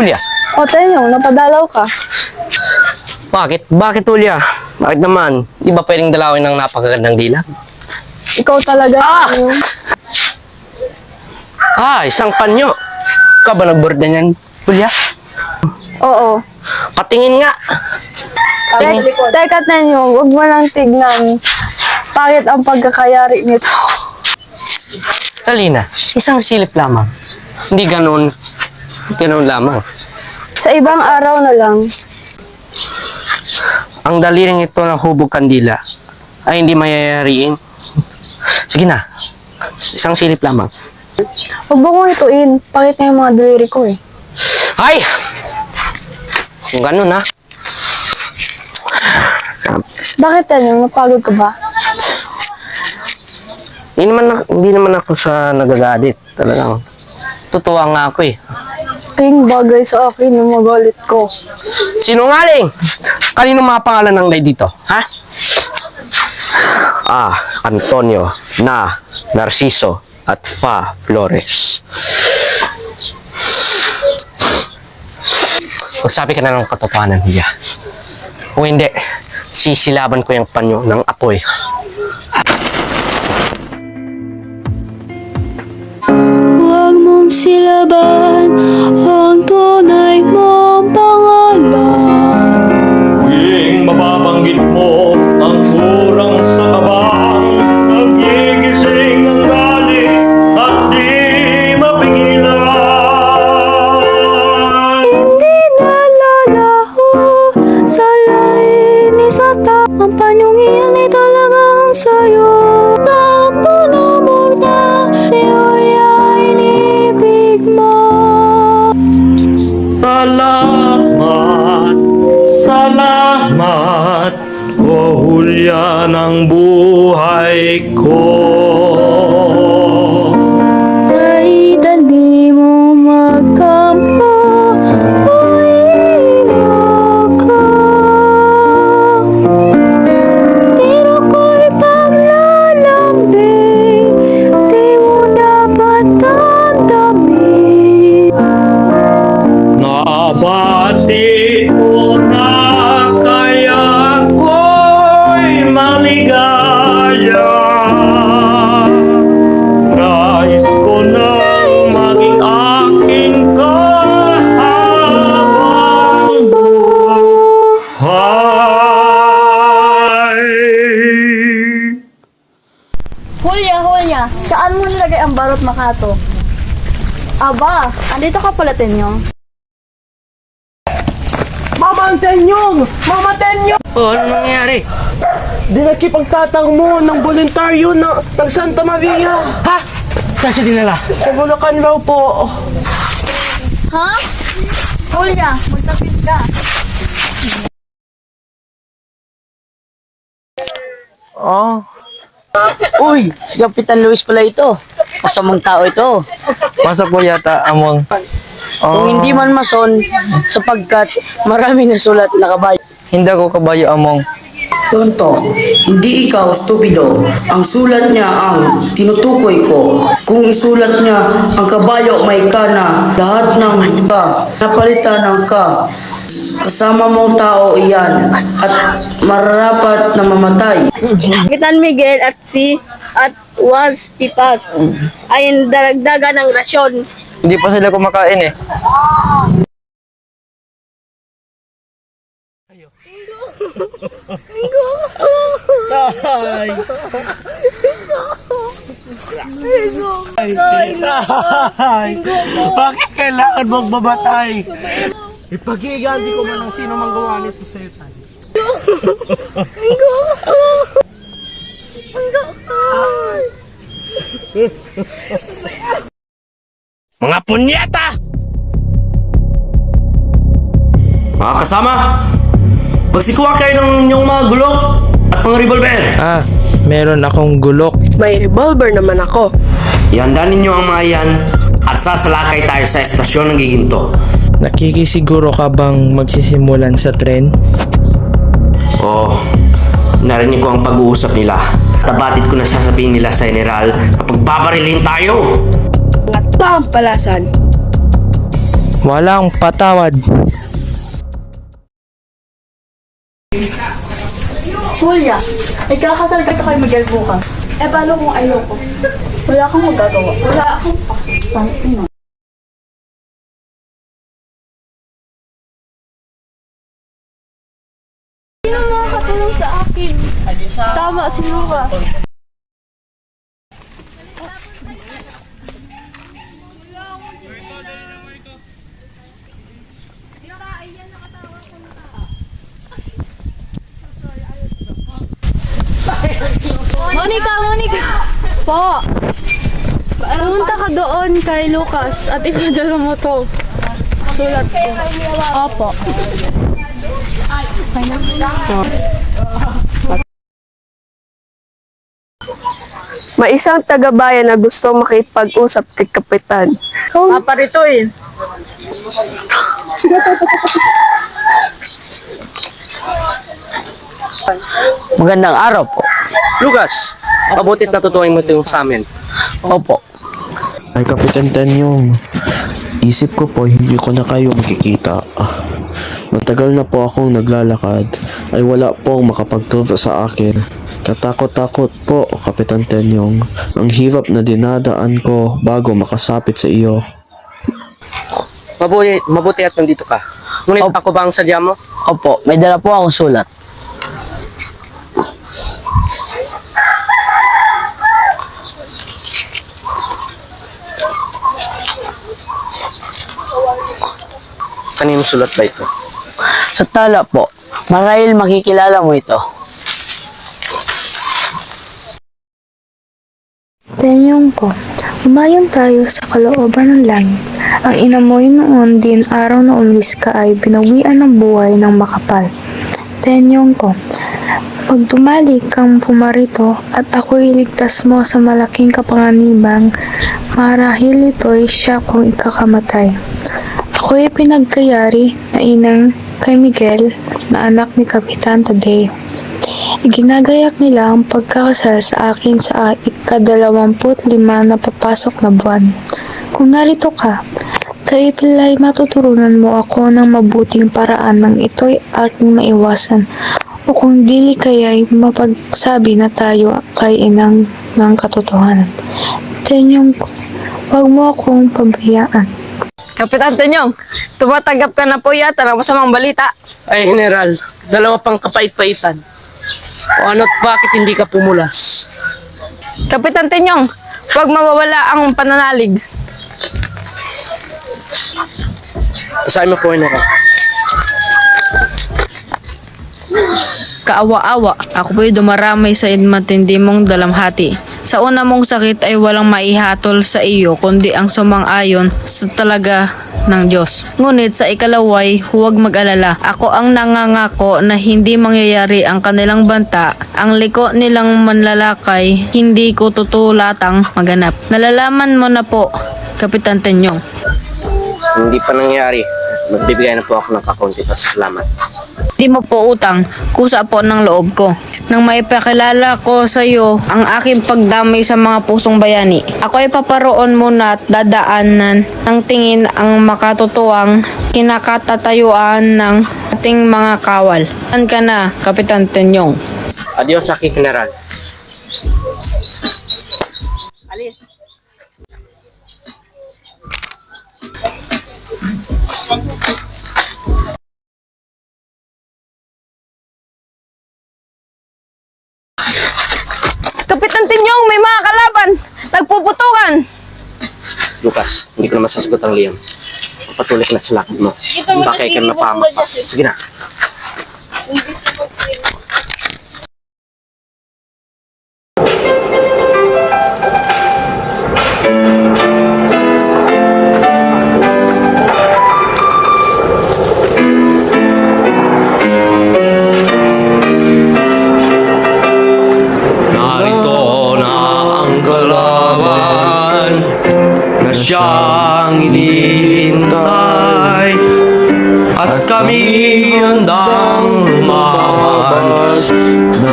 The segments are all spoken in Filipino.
Hulya, O, Tenyong, napadalaw ka. bakit? Bakit Hulya? Bakit naman? Di ba pwedeng dalawin ng napakagandang dila? Ikaw talaga, Ah! Tenyong. Ah, isang panyo. Ka ba nagborda niyan, Hulya? Oo. Patingin nga. Tek, teka, Tenyong, huwag mo lang tignan. Bakit ang pagkakayari nito? Talina, isang silip lamang. Hindi ganun. Ganun lamang. Sa ibang araw na lang, Ang daliring ito ng hubog kandila ay hindi mayayariin. Sige na. Isang silip lamang. huwag mo kong ituin. Pakita yung mga daliri ko eh. Ay! Kung ganun ha. Bakit, Tenyong? Napagod ka ba? Hindi naman, ako- hindi naman ako sa nagagalit. Talagang tutuwa nga ako eh. Ting bagay sa akin yung magalit ko. Sinungaling! Kanino mga pangalan ng lay dito? Ha? Ah, Antonio, Na, Narciso, at Fa Flores. Magsabi ka na ng katotohanan, Hiya. Kung hindi, sisilaban ko yung panyo ng apoy. Silaban. Ang tunay mong salamat O hulya ng buhay ko saan mo nilagay ang barot makato? Aba, andito ka pala, Tenyo. Mama ang tenyong! Mama tenyong! Oh, ano nangyari? Dinakipagtatang mo ng voluntaryo na, ng Santa Maria. Ha? Saan siya dinala? Sa Bulacan raw po. Ha? Hulya, magtapit ka. Oh. Uy, si Kapitan Luis pala ito. Masamang tao ito. Pasok po yata among... Kung hindi man mason, sapagkat marami na sulat na kabayo. Hindi ako kabayo among... Tonto, hindi ikaw stupido. Ang sulat niya ang tinutukoy ko. Kung isulat niya ang kabayo may kana, lahat ng ka, napalitan ng ka. Kasama mong tao iyan at mararapat na mamatay. Kapitan Miguel at si at was tipas ay daragdagan ng rasyon. Hindi pa sila kumakain eh. Bakit kailangan mong mamatay? Ipagiganti ko man ang sino mang gawa nito sa iyo. Tay. Mga punyeta! Mga kasama, magsikuha kayo ng inyong mga gulok at mga revolver. Ah, meron akong gulok. May revolver naman ako. Ihanda ninyo ang mga yan at sasalakay tayo sa estasyon ng giginto. Nakikisiguro ka bang magsisimulan sa tren? Oh, narinig ko ang pag-uusap nila. Tabatid ko na sasabihin nila sa general na pagbabarilin tayo. Tampalasan. walang patawad. Julia, ikakasal ka kay Miguel bukas. Eh, paano kung ayoko? Wala kang magagawa. Wala akong Sino Tama, si Lucas. Monica, Monica! Po! Pumunta ka doon kay Lucas at ipadala mo to. Sulat ko. Opo. May isang taga-bayan na gustong makipag-usap kay Kapitan. Papa rito eh. Magandang araw po. Lucas, mabutit natutunan mo ito yung sa amin. Opo. Ay, Kapitan Tanyong, isip ko po hindi ko na kayo makikita. Ah, Matagal na po akong naglalakad ay wala pong makapagturo sa akin. Katakot-takot po, Kapitan Tenyong. Ang hirap na dinadaan ko bago makasapit sa iyo. Mabuti, mabuti at nandito ka. Ngunit Opo. ako ba ang sadya mo? Opo, may dala po akong sulat. Kaninong sulat ba ito? Sa tala po, marahil makikilala mo ito. Tenyong ko, umayon tayo sa kalooban ng langit. Ang inamoy noon din araw na umalis ka ay binawian ng buhay ng makapal. Tenyong ko, pag kang pumarito at ako'y iligtas mo sa malaking kapanganibang, marahil ito'y siya kung ikakamatay. Ako'y pinagkayari na inang kay Miguel na anak ni Kapitan Tadeo. Iginagayak nila ang pagkakasal sa akin sa ikadalawamput lima na papasok na buwan. Kung narito ka, kay pilay matuturunan mo ako ng mabuting paraan ng ito'y aking maiwasan. O kung dili kaya'y mapagsabi na tayo kay inang ng katotohanan. Tenyong, wag mo akong pabayaan. Kapitan Tenyong, tumatanggap ka na po yata ng masamang balita. Ay, General, dalawa pang kapait-paitan. O ano't bakit hindi ka pumulas? Kapitan Tenyong, huwag mawawala ang pananalig. Basahin mo po, General. Kaawa-awa, ako po'y dumaramay sa matindi mong dalamhati. Sa una mong sakit ay walang maihatol sa iyo kundi ang sumang-ayon sa talaga ng Diyos. Ngunit sa ikalaway, huwag mag-alala. Ako ang nangangako na hindi mangyayari ang kanilang banta. Ang liko nilang manlalakay, hindi ko tutulatang maganap. Nalalaman mo na po, Kapitan Tenyong. Hindi pa nangyari. Magbibigay na po ako ng kakunti pa salamat. Di mo po utang, kusa po ng loob ko. Nang maipakilala ko sa iyo ang aking pagdamay sa mga pusong bayani. Ako ay paparoon muna at dadaanan ng tingin ang makatutuwang kinakatatayuan ng ating mga kawal. Saan ka na, Kapitan Tenyong? Adios, aking General. Kapitan Tenyong, may mga kalaban! Nagpuputukan! Lucas, hindi ko na masasagot ang liyam. Patuloy ka na sa lakad mo. Baka ka mapahamak pa. Sige na. Narito siyang inihintay at kami handang lumaban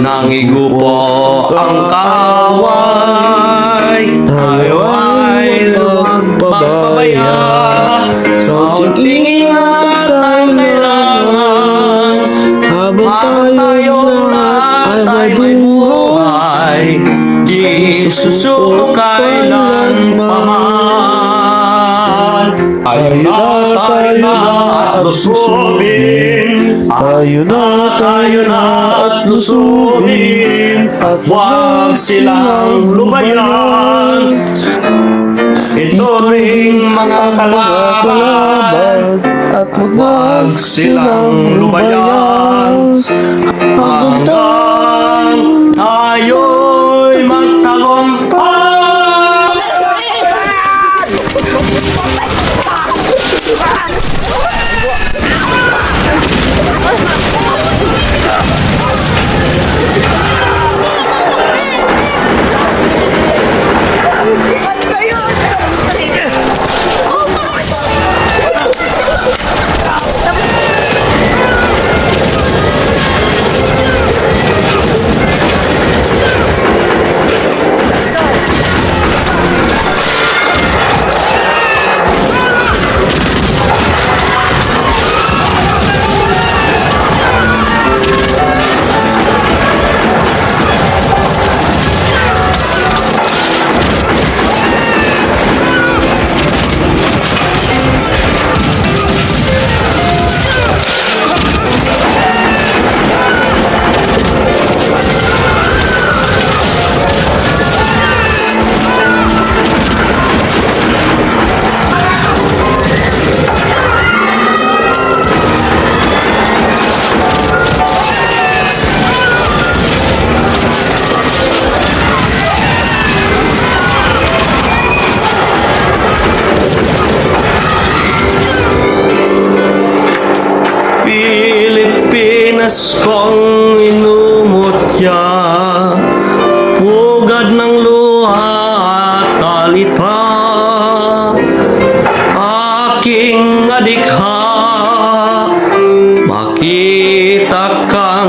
nang igupo ang kaaway. Tayo ay sa Kaunting ingat Tayo na, tayo na at lusubin Tayo na, Tayo na at lusubin At huwag silang lubayan Ito ring mga kalaban. At Huwag silang lubayan Hanggang tayo'y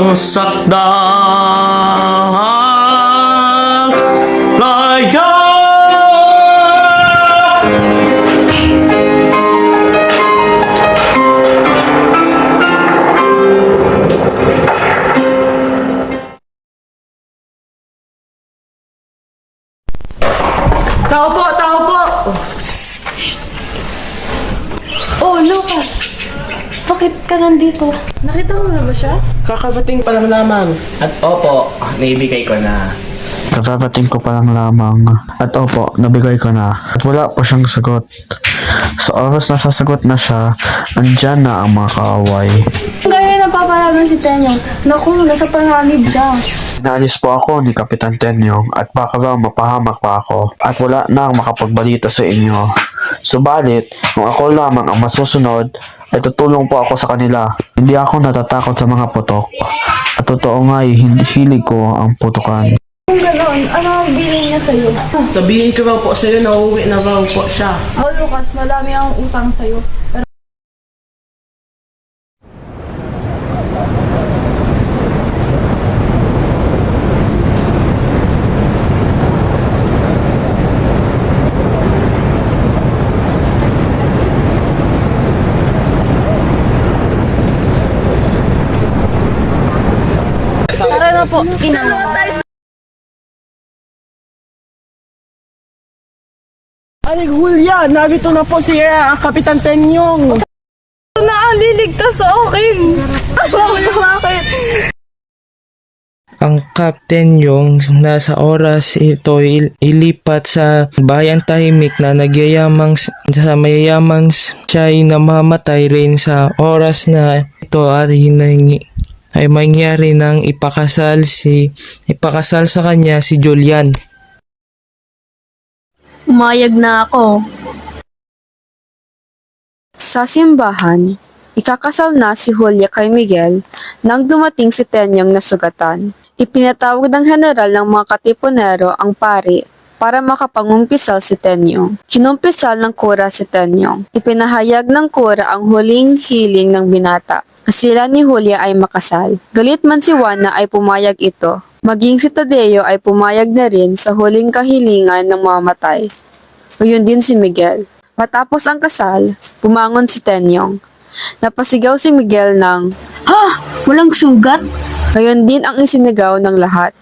Makita kang sakda Laya Tao po, tao po! Oh, Lucas! Bakit ka nandito? Nakita mo na ba siya? Kakabating pa lang lamang. At opo, naibigay ko na. Kararating ko pa lang lamang. At opo, nabigay ko na. At wala pa siyang sagot. Sa oras na sasagot na siya, andyan na ang mga kaaway. Gaya napapalagan si Tenyong. Naku, nasa panganib siya. Inaalis po ako ni Kapitan Tenyong at baka raw mapahamak pa ako at wala na ang makapagbalita sa inyo. Subalit, kung ako lamang ang masusunod, ay tutulong po ako sa kanila. Hindi ako natatakot sa mga putok. At totoo nga ay hindi hilig ko ang putukan. Kung gano'n, ano ang bilin niya sa'yo? Sabihin ko raw po sa'yo na uuwi na raw po siya. Oh, Lucas, madami ang utang sa'yo. Pero Tara na po, ina mo. Aling Julia, narito na po si ah, Kapitan Tenyong. na ang liligtas sa akin. Bakit? Ang Captain yung nasa oras ito il- ilipat sa bayan tahimik na nagyayamang sa mayayamang siya ay namamatay rin sa oras na ito at hinangi ay mangyari nang ipakasal si ipakasal sa kanya si Julian. Umayag na ako. Sa simbahan, ikakasal na si Julia kay Miguel nang dumating si Tenyong na sugatan. Ipinatawag ng general ng mga katipunero ang pari para makapangumpisal si Tenyong. Kinumpisal ng kura si Tenyong. Ipinahayag ng kura ang huling hiling ng binata na sila ni Julia ay makasal. Galit man si Juana ay pumayag ito. Maging si Tadeo ay pumayag na rin sa huling kahilingan ng mamatay. Gayon din si Miguel. Matapos ang kasal, bumangon si Tenyong. Napasigaw si Miguel ng, Ha? Walang sugat? Ngayon din ang isinigaw ng lahat.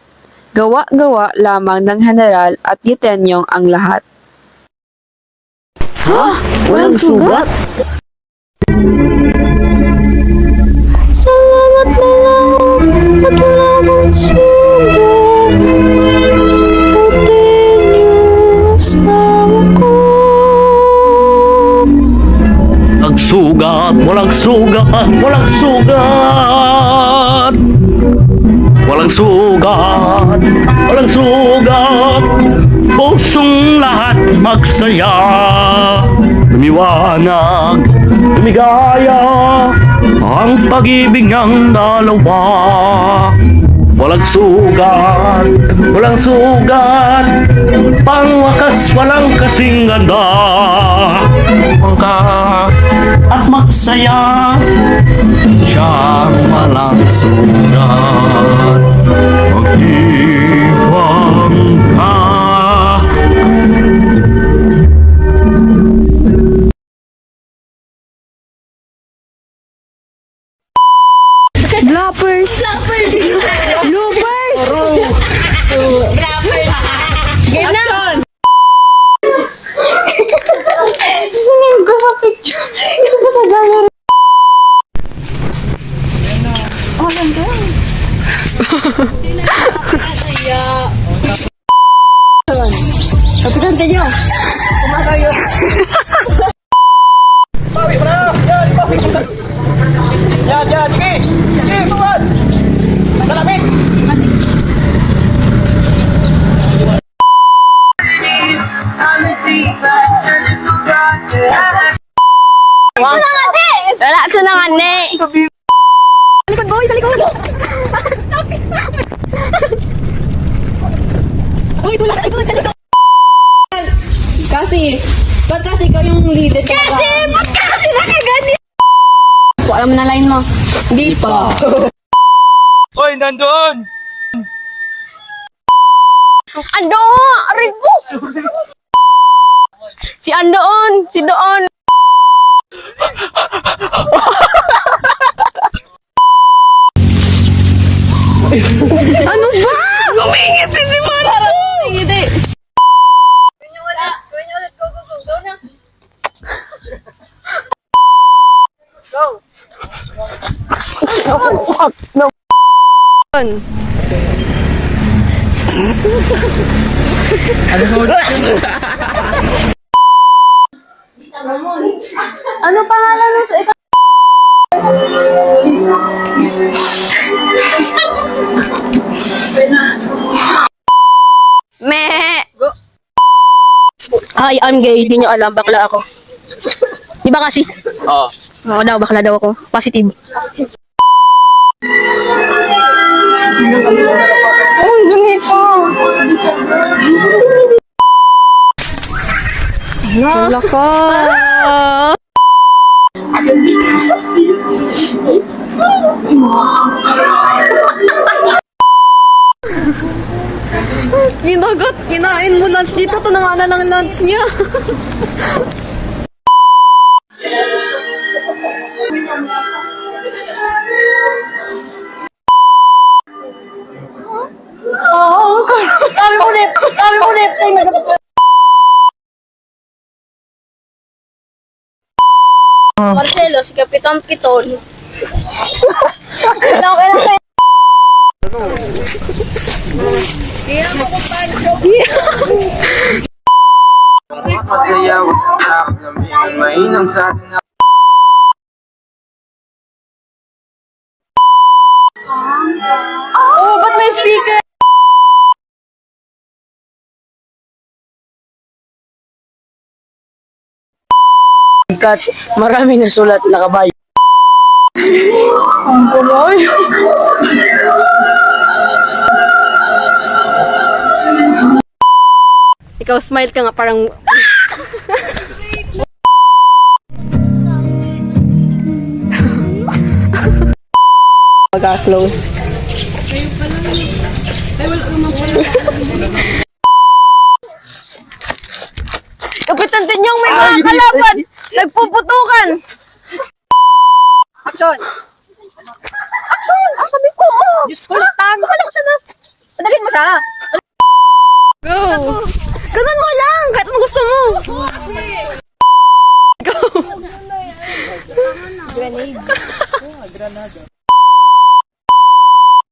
Gawa-gawa lamang ng general at ni Tenyong ang lahat. Walang sugat? Sugat. Walang sugat, walang sugat. Walang sugat, walang sugat. Pusong lahat magsaya. Lumiwanag, lumigaya. Ang pag-ibig ng dalawa. Walang sugat, walang sugat. Pangwakas, walang kasing ganda. Ka at magsaya Siyang walang sugat Magdiwang pa. Hoy, nandoon! Ando! Mo! Si Andoon! Si Doon! ano ba? Gumingiti si Mara! Hi, I'm gay. Di nyo alam, bakla ako. Di ba kasi? Oo. Oo daw, bakla daw ako. Positive. Oh, ganito. Wala ka. Ginagat, kinain mo lunch dito. Ito na nga na lang lunch niya. Kami ulit! Kami ulit! Ay, nag- Marcelo, si Kapitan Pitol. Ilang, ilang, ilang. Masaya, mainam sa atin na Oh, ba't may speaker? Kat, maraming nasulat na kabayo. Ikaw smile ka nga parang Pagka-close. Kapitan Tenyong may mga kalaban! Nagpuputukan! Action! Action! Ang sabi ko! Diyos ko! Wala ka na! Padalin mo siya! Go! Ganun mo lang! Kahit mo gusto mo! Go! Grenade.